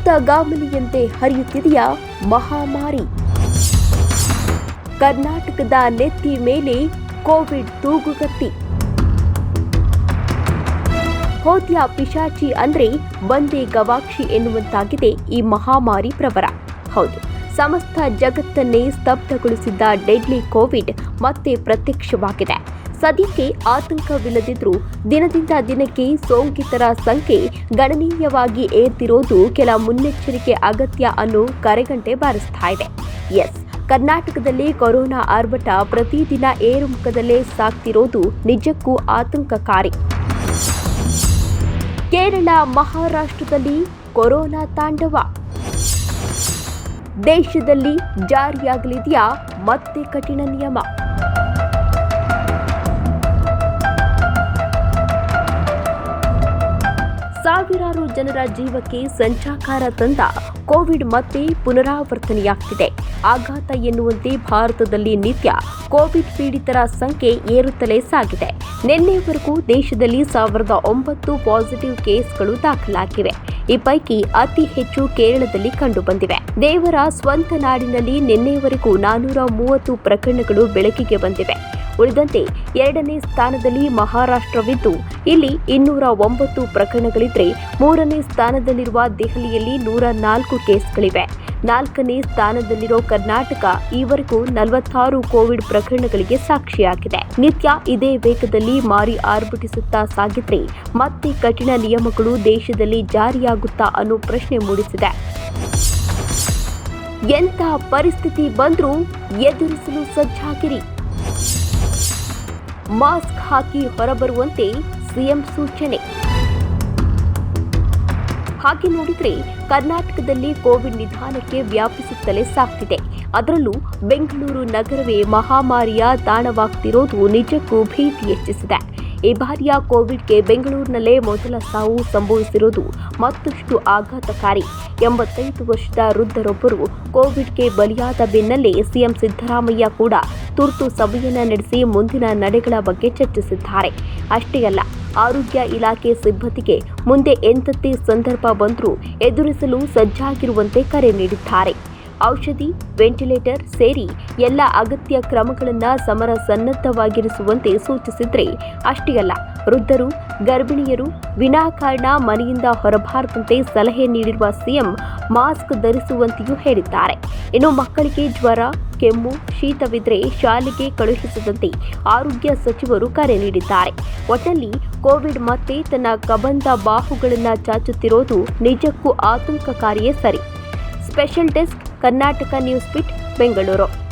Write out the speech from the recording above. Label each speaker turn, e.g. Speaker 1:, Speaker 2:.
Speaker 1: ರಕ್ತಗಾಮಲಿಯಂತೆ ಹರಿಯುತ್ತಿದೆಯಾ ಮಹಾಮಾರಿ. ಕರ್ನಾಟಕದ ನೆತ್ತಿ ಮೇಲೆ ಕೋವಿಡ್ ತೂಗುಗತ್ತಿ ಹೋದ್ಯ ಪಿಶಾಚಿ ಅಂದ್ರೆ ಬಂದೇ ಗವಾಕ್ಷಿ ಎನ್ನುವಂತಾಗಿದೆ ಈ ಮಹಾಮಾರಿ ಪ್ರವರ. ಹೌದು, ಸಮಸ್ತ ಜಗತ್ತನ್ನೇ ಸ್ತಬ್ಧಗೊಳಿಸಿದ್ದ ಡೆಡ್ಲಿ ಕೋವಿಡ್ ಮತ್ತೆ ಪ್ರತ್ಯಕ್ಷವಾಗಿದೆ. ಸದ್ಯಕ್ಕೆ ಆತಂಕವಿಲ್ಲದಿದ್ರೂ ದಿನದಿಂದ ದಿನಕ್ಕೆ ಸೋಂಕಿತರ ಸಂಖ್ಯೆ ಗಣನೀಯವಾಗಿ ಏರ್ತಿರೋದು ಕೆಲ ಮುನ್ನೆಚ್ಚರಿಕೆ ಅಗತ್ಯ ಅನ್ನೋ ಕರೆಗಂಟೆ ಬಾರಿಸ್ತಾ ಇದೆ. ಎಸ್, ಕರ್ನಾಟಕದಲ್ಲಿ ಕೊರೋನಾ ಆರ್ಭಟ ಪ್ರತಿದಿನ ಏರುಮುಖದಲ್ಲೇ ಸಾಗ್ತಿರೋದು ನಿಜಕ್ಕೂ ಆತಂಕಕಾರಿ. ಕೇರಳ, ಮಹಾರಾಷ್ಟ್ರದಲ್ಲಿ ಕೊರೋನಾ ತಾಂಡವ. ದೇಶದಲ್ಲಿ ಜಾರಿಯಾಗಲಿದೆಯಾ ಮತ್ತೆ ಕಠಿಣ ನಿಯಮ? ಸಾವಿರಾರು ಜನರ ಜೀವಕ್ಕೆ ಸಂಚಾಕಾರ ತಂದ ಕೋವಿಡ್ ಮತ್ತೆ ಪುನರಾವರ್ತನೆಯಾಗ್ತಿದೆ. ಆಘಾತ ಎನ್ನುವಂತೆ ಭಾರತದಲ್ಲಿ ನಿತ್ಯ ಕೋವಿಡ್ ಪೀಡಿತರ ಸಂಖ್ಯೆ ಏರುತ್ತಲೇ ಸಾಗಿದೆ. ನಿನ್ನೆವರೆಗೂ ದೇಶದಲ್ಲಿ ಸಾವಿರದ ಒಂಬತ್ತು ಪಾಸಿಟಿವ್ ಕೇಸ್ಗಳು ದಾಖಲಾಗಿವೆ. ಈ ಪೈಕಿ ಅತಿ ಹೆಚ್ಚು ಕೇರಳದಲ್ಲಿ ಕಂಡುಬಂದಿವೆ. ದೇವರ ಸ್ವಂತ ನಾಡಿನಲ್ಲಿ ನಿನ್ನೆವರೆಗೂ ನಾನೂರ ಮೂವತ್ತು ಪ್ರಕರಣಗಳು ಬೆಳಕಿಗೆ ಬಂದಿವೆ. ಉಳಿದಂತೆ ಎರಡನೇ ಸ್ಥಾನದಲ್ಲಿ ಮಹಾರಾಷ್ಟ್ರವಿದ್ದು, ಇಲ್ಲಿ ಇನ್ನೂರ ಒಂಬತ್ತು ಪ್ರಕರಣಗಳಿದ್ರೆ ಮೂರನೇ ಸ್ಥಾನದಲ್ಲಿರುವ ದೆಹಲಿಯಲ್ಲಿ ನೂರ ನಾಲ್ಕು ಕೇಸ್ಗಳಿವೆ. ನಾಲ್ಕನೇ ಸ್ಥಾನದಲ್ಲಿರೋ ಕರ್ನಾಟಕ ಈವರೆಗೂ ನಲವತ್ತಾರು ಕೋವಿಡ್ ಪ್ರಕರಣಗಳಿಗೆ ಸಾಕ್ಷಿಯಾಗಿದೆ. ನಿತ್ಯ ಇದೇ ವೇಗದಲ್ಲಿ ಮಾರಿ ಆರ್ಭಟಿಸುತ್ತಾ ಸಾಗಿದ್ರೆ ಮತ್ತೆ ಕಠಿಣ ನಿಯಮಗಳು ದೇಶದಲ್ಲಿ ಜಾರಿಯಾಗುತ್ತಾ ಅನ್ನೋ ಪ್ರಶ್ನೆ ಮೂಡಿಸಿದೆ. ಎಂಥ ಪರಿಸ್ಥಿತಿ ಬಂದ್ರೂ ಎದುರಿಸಲು ಸಜ್ಜಾಗಿರಿ. ಮಾಸ್ಕ್ ಹಾಕಿ ಹೊರಬರುವಂತೆ ಸಿಎಂ ಸೂಚನೆ. ಹಾಗೆ ನೋಡಿದ್ರೆ ಕರ್ನಾಟಕದಲ್ಲಿ ಕೋವಿಡ್ ನಿಧಾನಕ್ಕೆ ವ್ಯಾಪಿಸುತ್ತಲೇ ಸಾಗ್ತಿದೆ ಅದರಲ್ಲೂ ಬೆಂಗಳೂರು ನಗರವೇ ಮಹಾಮಾರಿಯ ತಾಣವಾಗ್ತಿರೋದು ನಿಜಕ್ಕೂ ಭೀತಿ ಹೆಚ್ಚಿಸಿದೆ. ಈ ಬಾರಿಯ ಕೋವಿಡ್ಗೆ ಬೆಂಗಳೂರಿನಲ್ಲೇ ಮೊದಲ ಸಾವು ಸಂಭವಿಸಿರುವುದು ಮತ್ತಷ್ಟು ಆಘಾತಕಾರಿ. ಎಂಬತ್ತೈದು ವರ್ಷದ ವೃದ್ಧರೊಬ್ಬರು ಕೋವಿಡ್ಗೆ ಬಲಿಯಾದ ಬೆನ್ನಲ್ಲೇ ಸಿಎಂ ಸಿದ್ದರಾಮಯ್ಯ ಕೂಡ ತುರ್ತು ಸಭೆಯನ್ನ ನಡೆಸಿ ಮುಂದಿನ ನಡೆಗಳ ಬಗ್ಗೆ ಚರ್ಚಿಸಿದ್ದಾರೆ. ಅಷ್ಟೇ ಅಲ್ಲ, ಆರೋಗ್ಯ ಇಲಾಖೆ ಸಿಬ್ಬಂದಿಗೆ ಮುಂದೆ ಎಂತದ್ದೇ ಸಂದರ್ಭ ಬಂದರೂ ಎದುರಿಸಲು ಸಜ್ಜಾಗಿರುವಂತೆ ಕರೆ ನೀಡಿದ್ದಾರೆ. ಔಷಧಿ, ವೆಂಟಿಲೇಟರ್ ಸೇರಿ ಎಲ್ಲ ಅಗತ್ಯ ಕ್ರಮಗಳನ್ನು ಸಮರ ಸನ್ನದ್ಧವಾಗಿರಿಸುವಂತೆ ಸೂಚಿಸಿದರೆ ಅಷ್ಟೇ ಅಲ್ಲ, ವೃದ್ಧರು, ಗರ್ಭಿಣಿಯರು ವಿನಾಕಾರಣ ಮನೆಯಿಂದ ಹೊರಬಾರದಂತೆ ಸಲಹೆ ನೀಡಿರುವ ಸಿಎಂ ಮಾಸ್ಕ್ ಧರಿಸುವಂತೆಯೂ ಹೇಳಿದ್ದಾರೆ. ಇನ್ನು ಮಕ್ಕಳಿಗೆ ಜ್ವರ ಕೆಮ್ಮು, ಶೀತವಿದ್ರೆ ಶಾಲೆಗೆ ಕಳುಹಿಸದಂತೆ ಆರೋಗ್ಯ ಸಚಿವರು ಕರೆ ನೀಡಿದ್ದಾರೆ. ಒಟ್ಟಲ್ಲಿ ಕೋವಿಡ್ ಮತ್ತೆ ತನ್ನ ಕಬಂದ ಬಾಹುಗಳನ್ನು ಚಾಚುತ್ತಿರೋದು ನಿಜಕ್ಕೂ ಆತಂಕಕಾರಿಯೇ ಸರಿ. Special desk Karnataka news bit Bengaluru.